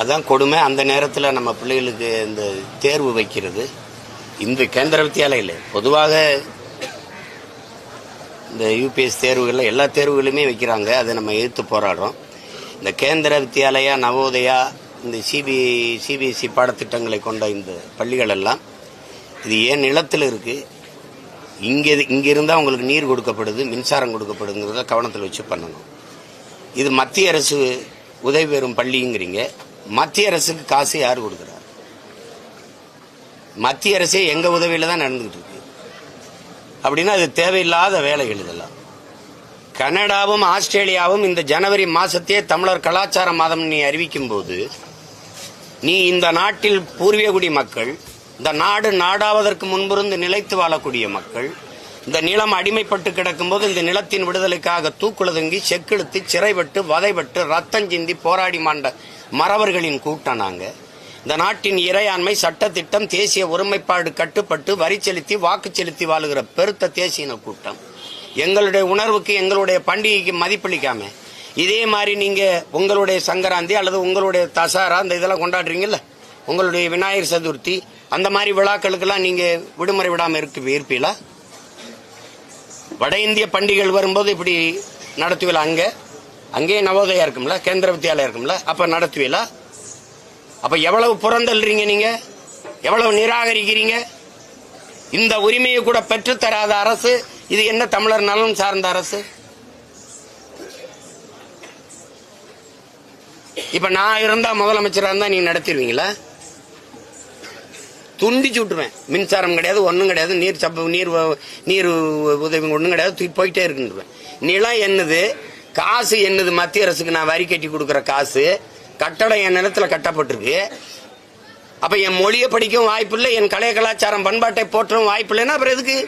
அதான் கொடுமை. அந்த நேரத்தில் நம்ம பிள்ளைகளுக்கு இந்த தேர்வு வைக்கிறது. இந்த கேந்திர வித்தியாலயில் பொதுவாக இந்த யூபிஎஸ் தேர்வுகளில் எல்லா தேர்வுகளுமே வைக்கிறாங்க. அதை நம்ம எதிர்த்து போராடுறோம். இந்த கேந்திர வித்தியாலயா நவோதயா இந்த சிபி சிபிஎஸ்சி பாடத்திட்டங்களை கொண்ட இந்த பள்ளிகள் எல்லாம் இது ஏன் நிலத்தில் இருக்குது இங்கே இங்கே இருந்தால் அவங்களுக்கு நீர் கொடுக்கப்படுது மின்சாரம் கொடுக்கப்படுங்கிறத கவனத்தில் வச்சு பண்ணணும். இது மத்திய அரசு உதவி பெறும் பள்ளிங்கிறீங்க. மத்திய அரசுக்கு காசு யார் கொடுக்குறாரு மத்திய அரசே எங்க உதவியில தான் நடந்துகிட்டு இருக்கு. அப்படின்னா அது தேவையில்லாத வேலைகள் இதெல்லாம். கனடாவும் ஆஸ்திரேலியாவும் இந்த ஜனவரி மாசத்தையே தமிழர் கலாச்சார மாதம் நீ அறிவிக்கும் போது நீ இந்த நாட்டில் பூர்வீகுடி மக்கள் இந்த நாடு நாடாவதற்கு முன்பிருந்து நிலைத்து வாழக்கூடிய மக்கள் இந்த நிலம் அடிமைப்பட்டு கிடக்கும்போது இந்த நிலத்தின் விடுதலைக்காக தூக்குளதுங்கி செக்கெழுத்து சிறைப்பட்டு வதைப்பட்டு ரத்தம் சிந்தி போராடி மாண்ட மறவர்களின் கூட்டம் நாங்கள் இந்த நாட்டின் இறையாண்மை சட்டத்திட்டம் தேசிய ஒருமைப்பாடு கட்டுப்பட்டு வரி செலுத்தி வாக்கு செலுத்தி வாழுகிற பெருத்த தேசியன கூட்டம். எங்களுடைய உணர்வுக்கு எங்களுடைய பண்டிகைக்கு மதிப்பளிக்காம. இதே மாதிரி நீங்க உங்களுடைய சங்கராந்தி அல்லது உங்களுடைய தசாரா இந்த இதெல்லாம் கொண்டாடுறீங்கல்ல? உங்களுடைய விநாயகர் சதுர்த்தி அந்த மாதிரி விழாக்களுக்கெல்லாம் நீங்க விடுமுறை விடாம இருக்கு இருப்பீங்களா? வட இந்திய பண்டிகைகள் வரும்போது இப்படி நடத்துவீங்களா அங்கே? அங்கேயே நவோதயா இருக்கும்ல கேந்திர வித்யாலயா இருக்கும்ல அப்ப நடத்துவீங்களா அப்ப எவ்வளவு புறந்தள்ளுறீங்க நீங்க? எவ்வளவு நிராகரிக்கிறீங்க? இந்த உரிமையை கூட பெற்றுத்தராத அரசு இது என்ன தமிழர் நலன் சார்ந்த அரசு? இப்ப நான் இருந்தா முதலமைச்சராக இருந்தா நீங்க நடத்திடுவீங்களா? துண்டிச்சு விட்டுருவேன். மின்சாரம் கிடையாது ஒன்றும் கிடையாது நீர் சப்ப நீர் நீர் உதவி ஒன்றும் கிடையாது தூக்கி போயிட்டே இருக்குன்றேன் நிலம் என்னது? காசு என்னது? மத்திய அரசுக்கு நான் வரி கட்டி கொடுக்குற காசு. கட்டடம் என் நிலத்துல கட்டப்பட்டிருக்கு. அப்ப என் மொழியை படிக்கவும் வாய்ப்பு இல்லை என் கலைய கலாச்சாரம் பண்பாட்டை போற்றவும் வாய்ப்பு இல்லைன்னா அப்புறம் எதுக்கு?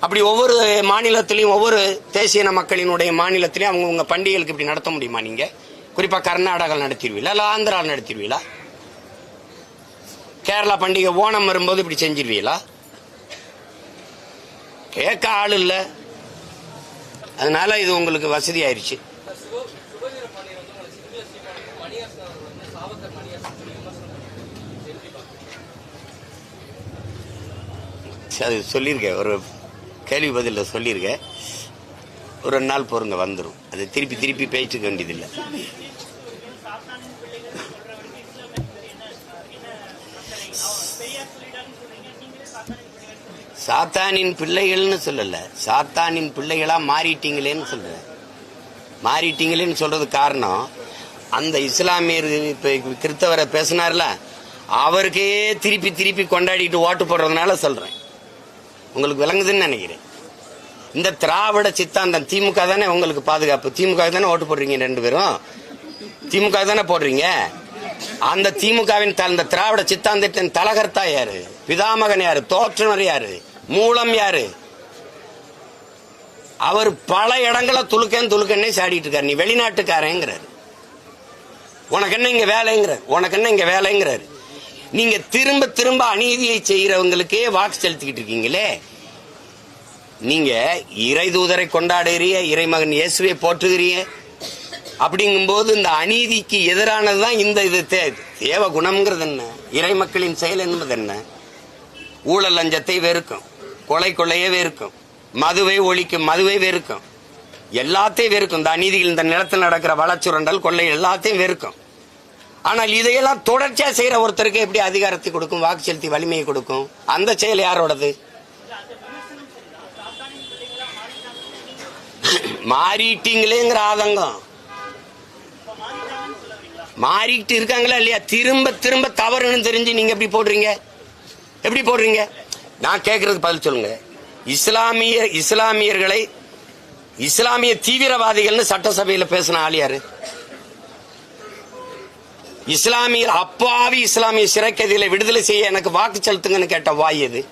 அப்படி ஒவ்வொரு மாநிலத்திலையும் ஒவ்வொரு தேசிய மக்களினுடைய மாநிலத்திலையும் அவங்க உங்க பண்டிகைகளுக்கு இப்படி நடத்த முடியுமா நீங்க? குறிப்பா கர்நாடகா நடத்திடுவீங்களா இல்ல ஆந்திரா நடத்திடுவீங்களா கேரளா பண்டிகை ஓணம் வரும்போது இப்படி செஞ்சிருவீங்களா? கேட்க ஆள் இல்லை. அதனால இது உங்களுக்கு வசதி ஆயிடுச்சு அது சொல்லியிருக்கேன். ஒரு கேள்வி பதிலில் சொல்லியிருக்கேன். ஒரு ரெண்டு நாள் பொறுங்க வந்துடும் அது திருப்பி திருப்பி பேச்சுக்க வேண்டியதில்லை. சாத்தானின் பிள்ளைகள்னு சொல்லல. சாத்தானின் பிள்ளைகளா மாறிட்டீங்களேன்னு சொல்றேன் மாறிட்டீங்களேன்னு சொல்றது காரணம் அந்த இஸ்லாமியர் இப்போ கிறிஸ்தவரை பேசினார்ல அவருக்கே திருப்பி திருப்பி கொண்டாடிட்டு ஓட்டு போடுறதுனால சொல்றேன். உங்களுக்கு விளங்குதுன்னு நினைக்கிறேன். இந்த திராவிட சித்தாந்தம் திமுக தானே உங்களுக்கு பாதுகாப்பு? திமுக தானே ஓட்டு போடுறீங்க ரெண்டு பேரும்? திமுக தானே போடுறீங்க? அந்த திமுகவின் த- அந்த திராவிட சித்தாந்தத்தின் தலகர்த்தா யாரு? பிதாமகன் யாரு? தோற்றுனர் யாரு? மூலம் யாரு? அவர் பல இடங்களை துலுக்கேன் துலுக்கன்னே சாடிட்டு இருக்காரு நீ வெளிநாட்டுக்காரங்கிறாரு. உனக்கு என்ன இங்க வேலைங்கிறார். உனக்கு என்ன இங்க வேலைங்கிறாரு. நீங்க திரும்ப திரும்ப அநீதியை செய்யறவங்களுக்கே வாக்கு செலுத்திக்கிட்டு இருக்கீங்களே. நீங்க இறை தூதரை கொண்டாடுகிறிய இறைமகன் இயேசுவை போற்றுகிறீங்க. அப்படிங்கும்போது இந்த அநீதிக்கு எதிரானது தான் இந்த இது தே- தேவ குணம்ங்கிறது என்ன? இறை மக்களின் செயல் என்பது என்ன? ஊழல் லஞ்சத்தை வெறுக்கும். கொலை கொள்ளையே வெறுக்கும். மதுவை ஒழிக்கும் மதுவை வெறுக்கும். எல்லாத்தையும் வெறுக்கும். இந்த அநீதிகள் இந்த நிலத்தில் நடக்கிற வளச்சுரண்டல் கொள்ளை எல்லாத்தையும் வெறுக்கும். ஆனால் இதையெல்லாம் தொடர்ச்சியா செய்யற ஒருத்தருக்கு எப்படி அதிகாரத்தை கொடுக்கும் வாக்கு செலுத்தி வலிமையை கொடுக்கும்? அந்த செயல் யாரோடது? மாறிட்டீங்களேங்கிற ஆதங்கம். மாறிக்கிட்டு இருக்காங்களா இல்லையா? திரும்ப திரும்ப தவறுன்னு தெரிஞ்சு நீங்க எப்படி போடுறீங்க? எப்படி போடுறீங்க? நான் கேட்கறதுக்கு பதில் சொல்லுங்க. இஸ்லாமிய இஸ்லாமியர்களை இஸ்லாமிய தீவிரவாதிகள்னு சட்டசபையில் பேசின ஆள் யாரு? இஸ்லாமியர் அப்பாவி இஸ்லாமிய சிறைக்கைதிகளை விடுதலை செய்ய எனக்கு வாக்கு செலுத்துங்கன்னு கேட்ட வாய் எது?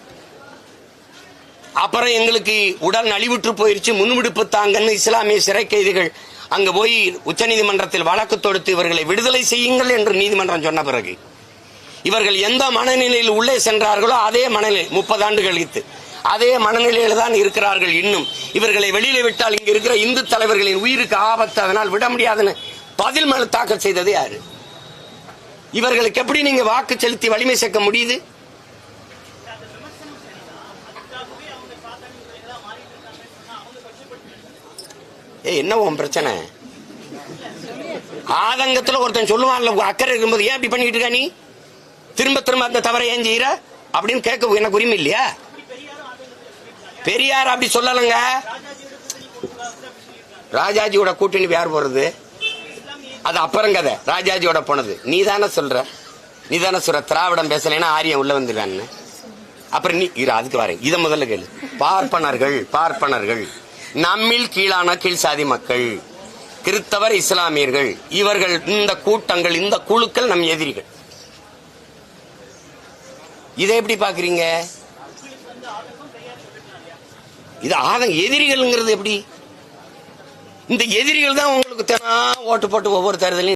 அப்புறம் எங்களுக்கு உடல் நலிவுற்று போயிருச்சு முன்விடுப்பு தாங்கன்னு இஸ்லாமிய சிறை கைதிகள் அங்க போய் உச்சநீதிமன்றத்தில் வழக்கு தொடுத்து இவர்களை விடுதலை செய்யுங்கள் என்று நீதிமன்றம் சொன்ன பிறகு. இவர்கள் எந்த மனநிலையில் உள்ளே சென்றார்களோ அதே மனநிலை முப்பது ஆண்டு கழித்து. அதே மனநிலையில் தான் இருக்கிறார்கள் இன்னும். இவர்களை வெளியில விட்டால் இங்க இருக்கிற இந்து தலைவர்களின் உயிருக்கு ஆபத்து அதனால் விட முடியாதுன்னு பதில் மனு தாக்கல் செய்தது யாரு? இவர்களுக்கு எப்படி நீங்க வாக்கு செலுத்தி வலிமை சேர்க்க முடியுது? ஏய் என்ன உன் பிரச்சனை? ஆதங்கத்துல ஒருத்தன் சொல்லுவான்ல அக்கறை இருக்கும்போது ஏன் இப்படி பண்ணிட்டு இருக்க நீ? திரும்ப திரும்ப அந்த தவறை ஏன் செய்யற அப்படின்னு கேட்க எனக்கு உரிமை இல்லையா? பெரியார் அப்படி சொல்லலைங்க. ராஜாஜியோட கூட்டணி யார் போறது? அது அப்புறம் கதை. ராஜாஜியோட போனது. நீ தானே சொல்ற. நீ தானே சொல்ற. திராவிடம் பேசலைன்னா ஆரியம் உள்ள வந்துடுவான்னு அப்புறம் நீ இரு அதுக்கு வரேன். இதை முதல்ல கேளு. பார்ப்பனர்கள் பார்ப்பனர்கள். நம்மில் கீழான கீழ் சாதி மக்கள். கிறித்தவர் இஸ்லாமியர்கள். இவர்கள் இந்த கூட்டங்கள் இந்த குழுக்கள் நம் எதிரிகள். இதை எப்படி பாக்குறீங்க இது ஆதங்க எதிரிகள்ங்கிறது எப்படி? இந்த எதிரிகள் தான் உங்களுக்கு தினம் ஓட்டு போட்டு ஒவ்வொரு தேர்தலையும்